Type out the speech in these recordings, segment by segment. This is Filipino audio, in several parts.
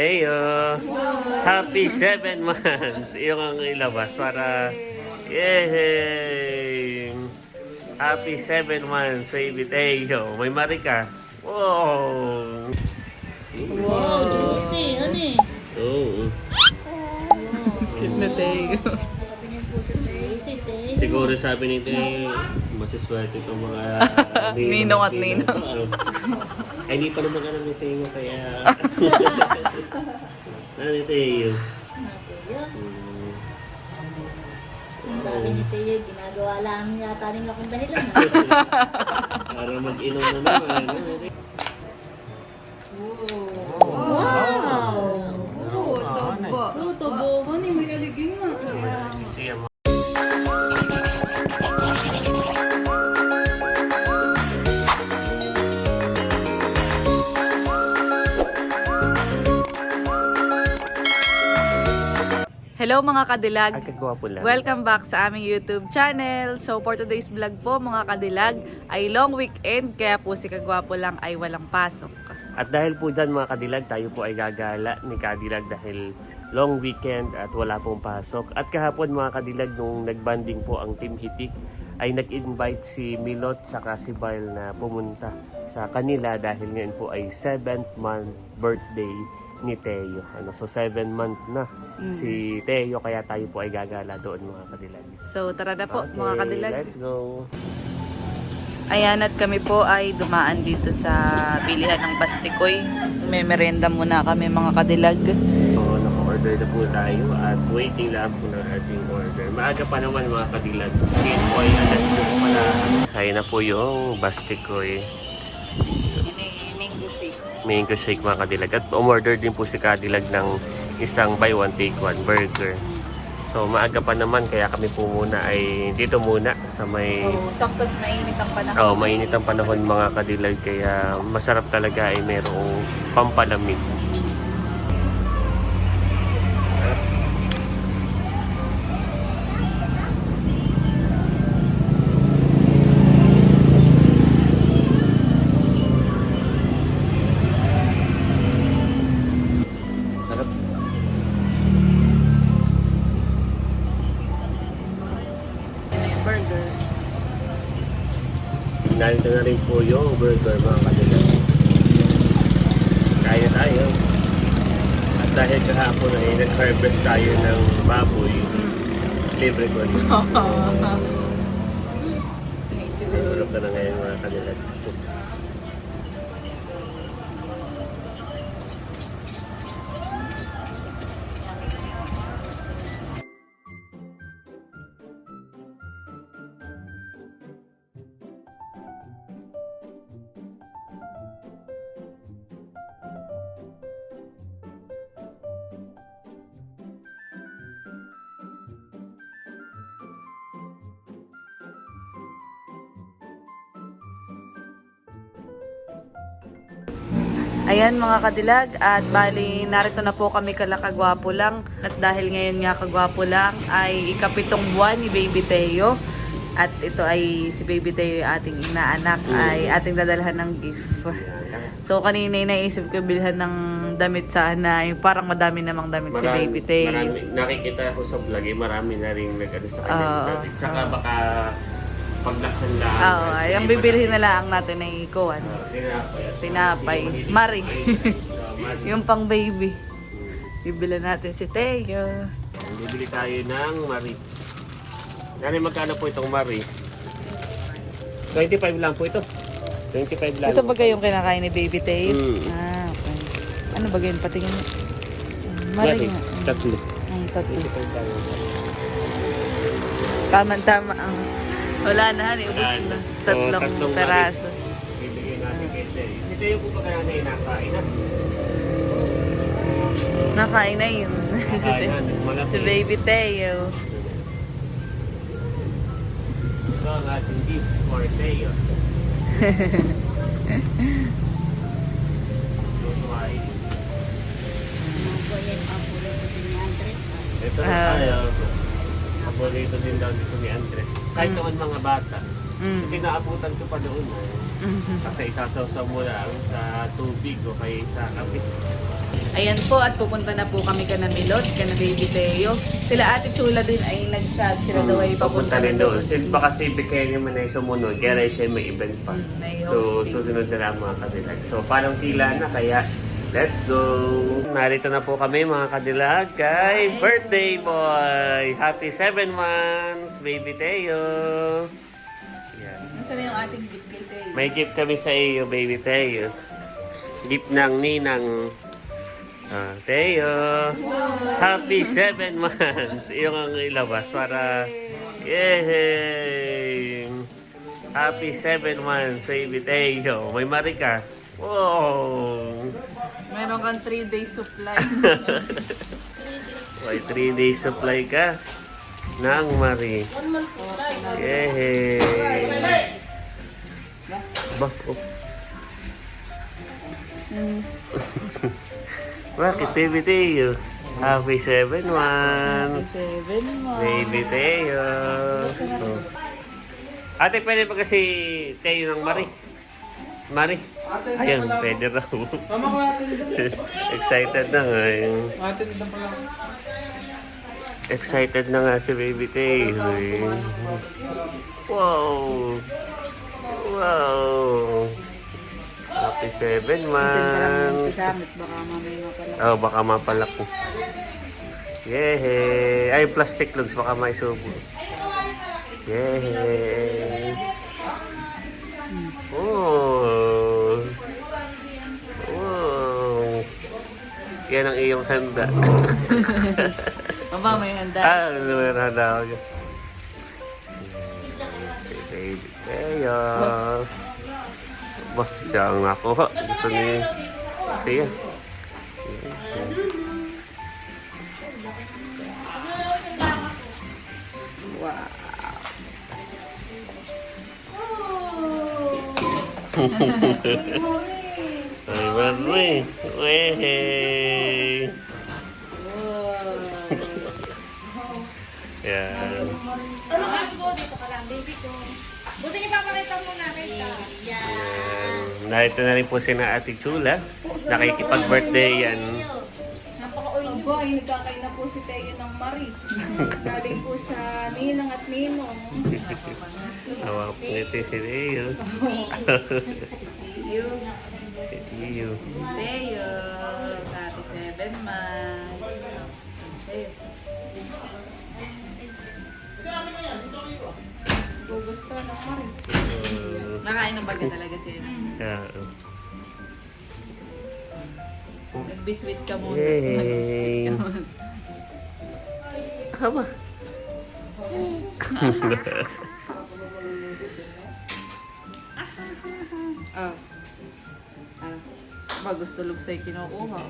Hey, uh, happy seven months. Yung ang ilabas para, yay! Happy seven months, baby Teo. May marika. Wow! Wow, juicy. Ano eh? Oo. Cute na tayo. Juicy, te. Siguro sabi ni Teo, masiswerte itong mga Ninong at ninong. Ay, hindi pa naman alam ni Teo, kaya... ano ni Teo? Yun. Hmm. Sabi ni Teo, ginagawa lang yata nila kung dahilan. ah. Para mag-inom na naman. Wow! Oo, taba. Oo, taba. Ano may naliging Hello mga kadilag. Ay, kagwapo lang. Welcome back sa aming YouTube channel. So for today's vlog po mga kadilag ay long weekend kaya po si Kagwapo lang ay walang pasok. At dahil po dyan mga kadilag, tayo po ay gagala ni Kadilag dahil long weekend at wala pong pasok. At kahapon mga kadilag, nung nagbanding po ang Team Hitik, ay nag-invite si Milot sa Kasibal na pumunta sa kanila dahil ngayon po ay 7th month birthday ni Teo. Ano, so 7 month na si Teo kaya tayo po ay gagala doon mga kadilag. So tara na po mga Okay, kadilag. let's go. Ayan at kami po ay dumaan dito sa bilihan ng Bastikoy. May merenda muna kami mga kadilag. So, naka-order na po tayo at waiting lang po ng ating order. Maaga pa naman mga kadilag. Po ay alas dos pala. Kaya na po yung bastikoy. Mango shake. Mga kadilag. At umorder din po si kadilag ng isang buy one take one burger. So maaga pa naman kaya kami po muna ay dito muna sa may Oh, saktos mainit ang panahon. Oh, mainit ang panahon mga kadilag kaya masarap talaga ay merong pampalamig. Narito na rin po yung burger mga kadilag. Kaya tayo. At dahil kahapon ay nag-harvest tayo ng baboy, libre ko rin. Tulog ka na ngayon mga kadilag. Ayan mga kadilag at bali narito na po kami kalakagwapo lang at dahil ngayon nga kagwapo lang ay ikapitong buwan ni Baby Teo at ito ay si Baby Teo yung ating inaanak ay ating dadalhan ng gift. So kanina naisip ko bilhan ng damit sana yung parang madami namang damit si Baby Teo. marami, nakikita ko sa vlog eh, marami na rin nag-ano sa kanya. Oo. Saka baka paglaksan lang. Oo, ay, ang bibilhin na lang natin ay kuwan. Uh, tinapay. Tinapay. Mari. Yung pang baby. Bibili natin si Teo. Bibili tayo ng Mari. Nani magkano po itong Mari? 25 lang po ito. 25 lang. Ito ba yung kinakain ni Baby Teo? Mm. Ah, okay. Ano ba yun? Patingin mo. Mari. Nga. Tatlo. Ang tatlo. 25 lang. Tama-tama ang... Wala na, hani. Ubus Wala na. Tatlong tatlong peraso. Bibigyan natin kay Tayo po ba kaya na inakain na? Nakain na yun. Nakain na. Malaki. si Baby Teo. Ito ang ating gift for Tayo. Lutuain. Ito na Ah. tayo. Paborito din daw dito ni Andres. Kahit Mm. noon mga bata. Mm. Pinaabutan ko pa noon. eh. Mhm. Kasi isasawsaw mo lang sa tubig o kay sa kape. Ayan po, at pupunta na po kami ka na Milot, ka na Baby Teo. Sila Ate Chula din ay nag-chat. Sila daw ay papunta na doon. Sila baka si Bikaya naman ay sumunod, kaya rin siya may event pa. Mm, may So, hosting. susunod na lang mga kadilag. So, parang tila na, kaya let's go! Narito na po kami mga kadilag kay birthday boy! Happy 7 months, baby Teo! Yan. Nasaan yung ating gift kay Teo? May gift kami sa iyo, baby Teo. Gift ng ninang ah, Teo. Happy 7 months. Iyong ang ilabas para Yay! Happy 7 months, baby Teo. May marika. Wow! Meron kang 3 days supply. May 3 days supply ka ng Marie. Yay! Ba, oh. Bakit, baby Teo? Happy 7 months. 7 mo. Baby Teo. Oh. Ate, pwede pa kasi Teo ng Marie? Marie? Yan, pwede raw. Mama ko. Excited na nga. Yung... Atin doon pala. Excited na nga si Baby Tay. eh. Wow! Wow! Happy 7 Diyan ka lang months. Oh, baka mapalak ko. Yehey! Ay, plastic lugs. Baka maisubo. Yehey! Oh! Yan ang iyong handa. Baba, may handa. Ah, ano meron handa ako dyan. Baby Teo. Ba, siya ang nakuha. Gusto niya. Siya. Wow. Ay, Marie. Wehey. Yan. Buti niya papakita mo na kita. Yan. Narito na rin po si na Ate Chula. Nakikipag-birthday yan. Aba, ay nagkakay na po si Teo ng Marie. Galing po sa Ninang at Ninong. Awa po nito si Leo. You. Leo. Teo. Happy 7 months. Teo. Gusto ng Marie. Uh, Nakain ng baga talaga siya. yeah. Nag-biscuit ka muna. Yay. Nag-biscuit ka muna. Haba. Ah. Ah. Ba, gusto lugsay kinukuha.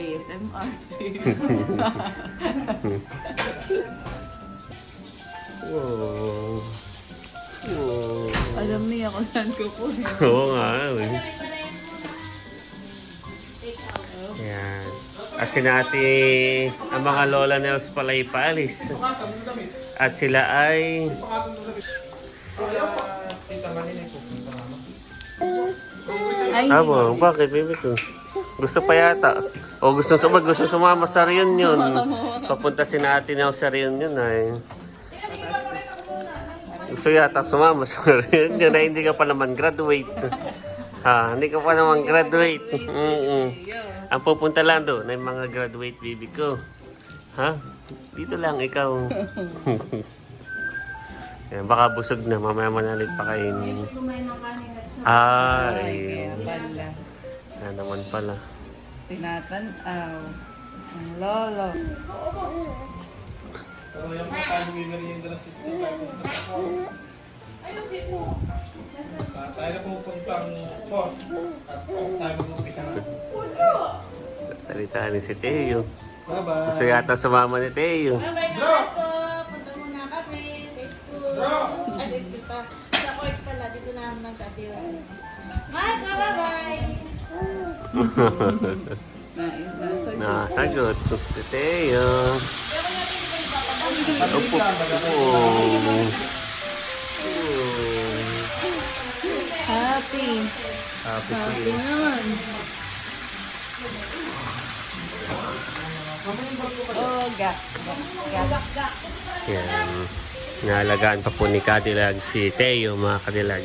ASMR. wow. Wow. Alam niya kung saan ko po. Oo nga. eh. At sinati ang mga lola Nels pala ipalis. At sila ay Abo, bakit baby ko? Gusto pa yata. O gusto sumag, gusto sumama sa reunion. Papunta si natin Nels sa reunion ay. Gusto yata sumama sa reunion na hindi ka pa naman graduate. Ha, hindi ka pa naman graduate. Mm-mm. Ang pupunta lang doon ay mga graduate baby ko. Ha? Dito lang ikaw. Yan, baka busog na. Mamaya manalig pa kainin. Kumain ng kanin at sa Ay, Bala. yan naman pala. Tinatanaw. Ang lolo. Pero yung mga tayo merienda ng sister tayo. Ah, tayo na pupuntang port. At tayo mag-umpisa na. Salita ni si Teo. Bye-bye. Gusto yata sumama ni Teo. Bye-bye na ko. Punta muna kami sa school. Ay, sa school pa. Sa court pala. Dito na naman sa Atiwa. Marco, bye-bye. Nasagot si Teo. Upo. Oh. Happy. Happy Happy naman. Oh, ga. Ga. Ga. Yan. Naalagaan pa po ni Kadilag si Teo, mga Kadilag.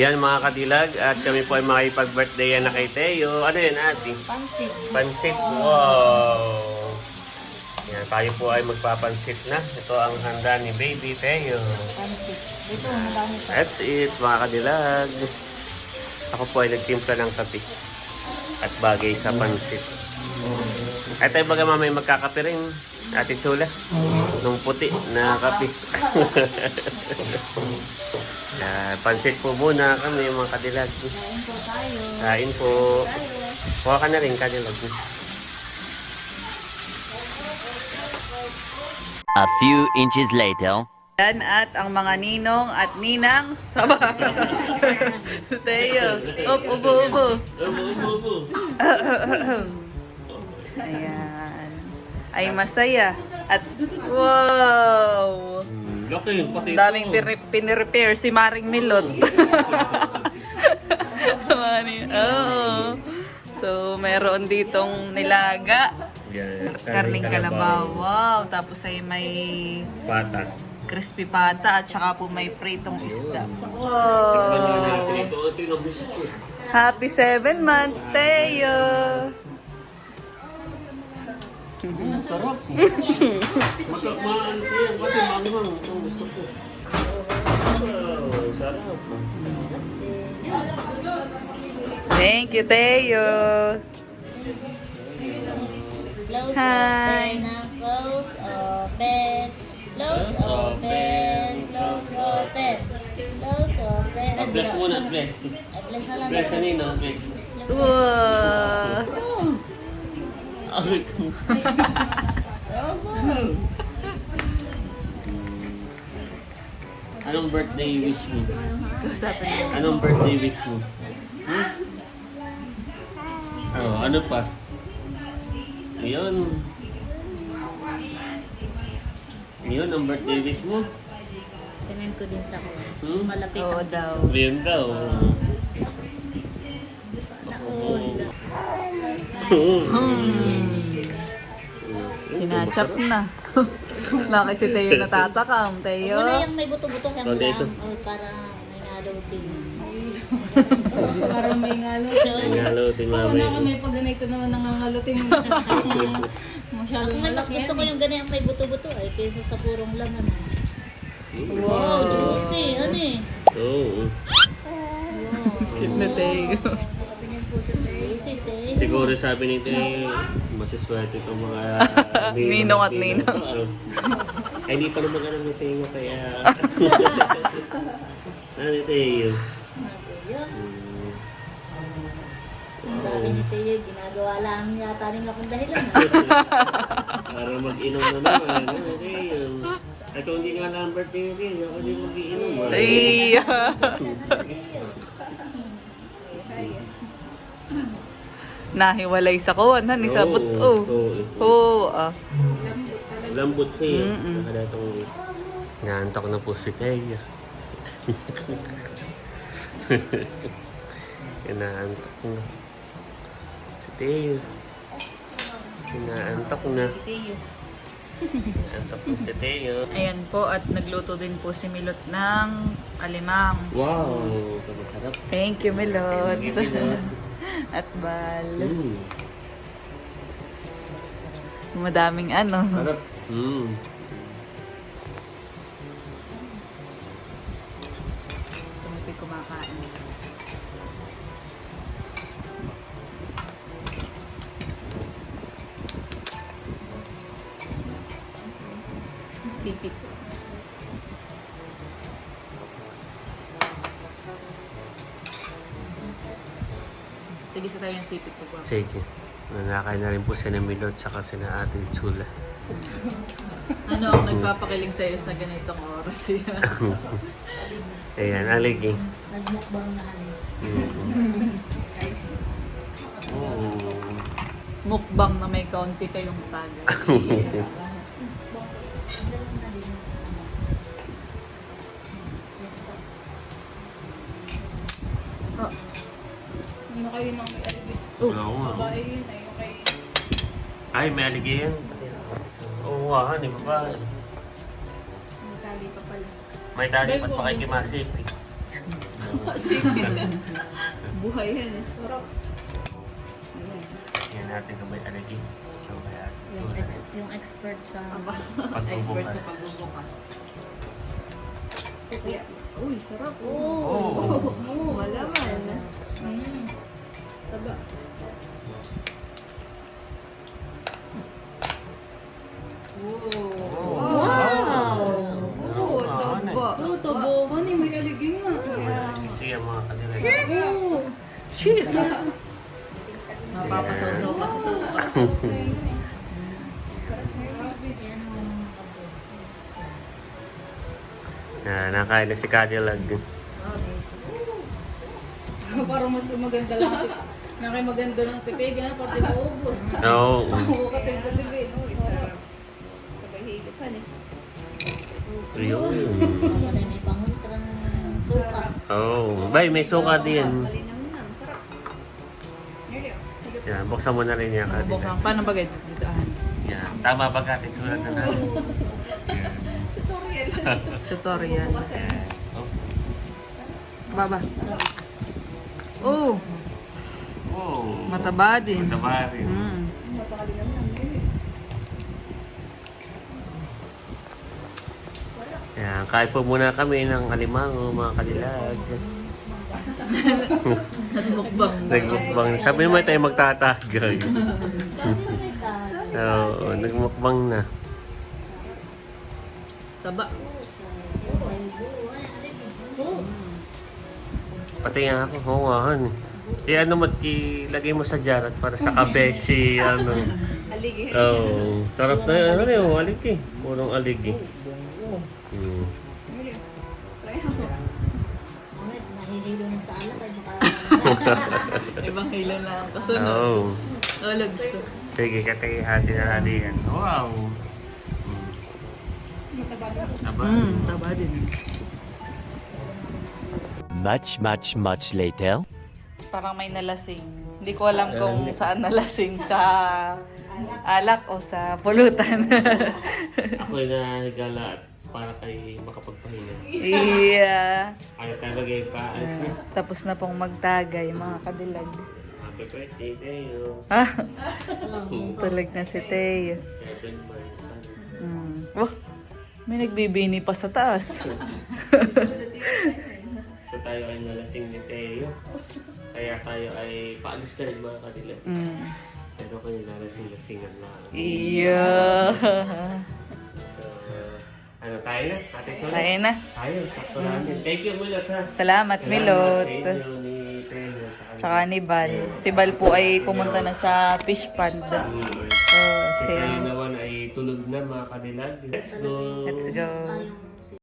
Yan mga Kadilag, at kami po ay makipag-birthday yan na kay Teo. Ano yan, ate? Pansit. Pansit. Wow! Tayo po ay magpapansit na. Ito ang handa ni Baby Teo. Pansit. Ito, madami pa. That's it, mga Kadilag. Ako po ay nagtimpla ng kape at bagay sa pansit. At tayo baga mamay magkakape rin, Ate Chula. Nung puti na kape. Yan, pansit po muna kami mga Kadilag. Kain po tayo. Kain po. Kuha ka na rin, Kadilag. A few inches later. Yan at ang mga ninong at ninang sa Teo. Up, ubo, ubo. Ayan. Ay masaya. At wow! Pati Daming pini- pinirepair si Maring Milot. Mani- Oo. So, meron ditong nilaga. Yan, Karning kalabaw. Wow. Tapos ay may Patas. crispy pata at saka po may pritong isda. Wow! ito. Yung ko. Happy seven months, Teo! Masarap. Siya. Kasi manghang. Ito ang gusto ko. Wow, sarap. Thank you, Teo! Close Hi. open na close open. Close open. Close open. Close open. Ah, bless muna, bless. Ay, bless na lang. Bless na nino, bless. Wow! Aray ko. Anong birthday wish mo? Anong birthday wish mo? Hmm? Oh, ano pa? Ayun. Ayun, ang birthday wish mo. Sinin ko din sa ko. Hmm? Malapit Oo ang daw. Ayun daw. Sinachap na. Laki si Teo natatakam, Teo. Muna yung may buto-buto kaya Oh, lang. Oh, para may naloading. Para may ngalo. Ang halo, tingnan Una ka may pag ganito naman nangangalutin mo kasi masyado Ako nga mas malaki gusto ko yung ganyan may buto-buto ay kaysa sa purong laman. Wow, juicy. Ano eh? Oo. Cute na Teo. Te. Siguro sabi ni Teo, masiswerte itong mga Ninong at ninang. Ay, hindi pa naman alam ni Teo kaya... ano ni Teo? Yun. Sabi ni Teo, ginagawa lang yata nila kung dahilan. ah. Para mag-inom na naman. Ano Teo? At kung hindi nga ni Teo, ako din mag-iinom. ah. Ay! Nahiwalay sa kawan, han, isabot. Oo, Oh. oo. Oo, ah. Lambot siya. Mm-mm. Nakadatong... Naantok na po si Teo. Inaantok na. Si Teo. Inaantok na. Teo. Inaantok na si Teo. Ayan po, at nagluto din po si Milot ng alimang. Wow! Masarap. Thank you, Milot. Thank you, Milot. at bal. Mm. Madaming ano. Sarap. Mm. Tumipi kumakain. Sipit. Tigisa tayo yung sipit ko. Gwapo. Sige. Nanakay na rin po si na Milot saka si na Ate Chula. Ano ang nagpapakiling sa'yo sa ganitong oras? Ayan, aligi. Nagmukbang na ano. Mm. Oh. Mukbang na may kaunti kayong taga. Ano kayo nang may alibit? Oo nga. Babae yun, ayun kay... Ay, may aligay yan. Oo nga, hani, babae. May tali pa pala. May tali pat pa kay Kimasip. Sige. Buhay yan eh. Sarap. Yan natin kung may aligay. So, kaya, Yung, ex- yung expert sa... pagbubukas. Uy, sarap. Oo. Oo, wala man. Mm. Taba. Wow! Oo, taba. Oh, tabo. Honey, may aligin nga. Sige, mga kanila. Cheers! Mapapasaw-saw pa sa suka. Yan, nakain na si Cadillac. Parang mas maganda lang. Nakay maganda ng titig, ha? Pati maubos. Oo. Oo, katig katibin. Uy, sarap. Sabay higipan eh. Yun. Wala may panguntrang suka. Oo. Bay, may suka din. Yan, buksan mo na rin yan, Cadillac. Buksan. Paano ba? Dito, ah. Yan. Tama ba katin sulat na namin? Tutorial. Tutorial. Oh. Baba. Oh, Oh. mataba din. Mataba rin. Mm. Yan, kain po muna kami ng alimango, mga kadilag. Mukbang. Nagmukbang. Sabi naman tayo magtatagay. Oo, nagmukbang na. Taba. Pati nga ako, oo nga, han. Eh, ano mo, ilagay mo sa jar at para sa kape si, ano. Aligi. Oo, sarap na, ano yun, alig eh. Purong alig. Neryo. Try ako. Bakit? Nahihilo na sa alak. Ay, baka... Ibang hilo na ang kasunod. Oo. Oh, lagso. Sige, katay hati na natin yan. Wow. Hmm. Mataba daw. Aba. Mm, taba din. Much, much, much later. Parang may nalasing. Hindi ko alam kung saan nalasing. Sa alak o sa pulutan. Ako'y nahigala at para kay makapagpahinga. iya. Ayaw tayo magay pa. Ayos na. Tapos na pong magtagay, mga kadilag. Happy birthday tayo. Ah, tulag na si Teo. Seven months. Mm. Wah, may nagbibini pa sa taas. So tayo ay nalasing ni Teo. Kaya tayo ay paalis na rin mga kadilag. Mm. Pero kayo nalasing-lasingan lang. Iya. So, ano tayo na? Ate Chola? Tayo na. Tayo, sakto natin. Thank you, Milot ha. Salamat, Milot. Salamat sa inyo ni Teo sa kanila. Tsaka ni Bal. Si Bal po ay pumunta na sa fish pond. Mm. Oh, Si Tayo naman ay tulog na mga kadilag. Let's go. Let's go.